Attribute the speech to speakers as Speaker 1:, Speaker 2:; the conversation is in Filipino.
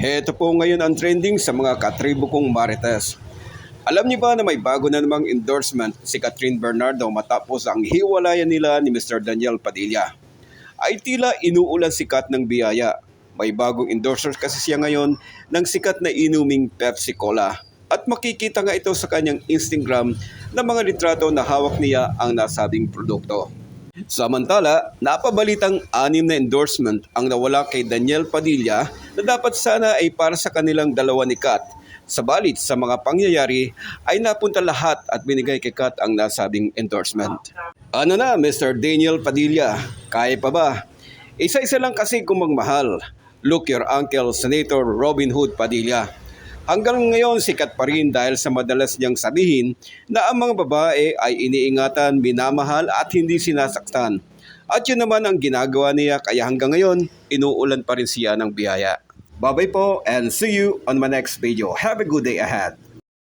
Speaker 1: Heto po ngayon ang trending sa mga katribo kong marites. Alam niyo ba na may bago na namang endorsement si Catherine Bernardo matapos ang hiwalayan nila ni Mr. Daniel Padilla? Ay tila inuulan sikat ng biyaya. May bagong endorser kasi siya ngayon ng sikat na inuming Pepsi Cola. At makikita nga ito sa kanyang Instagram na mga litrato na hawak niya ang nasabing produkto. Samantala, napabalitang anim na endorsement ang nawala kay Daniel Padilla na dapat sana ay para sa kanilang dalawa ni Kat. Sabalit sa mga pangyayari ay napunta lahat at binigay kay Kat ang nasabing endorsement. Ano na Mr. Daniel Padilla, kaya pa ba? Isa-isa lang kasi kung magmahal. Look your uncle, Senator Robin Hood Padilla. Hanggang ngayon sikat pa rin dahil sa madalas niyang sabihin na ang mga babae ay iniingatan, minamahal at hindi sinasaktan. At yun naman ang ginagawa niya kaya hanggang ngayon inuulan pa rin siya ng biyaya. Bye-bye po and see you on my next video. Have a good day ahead.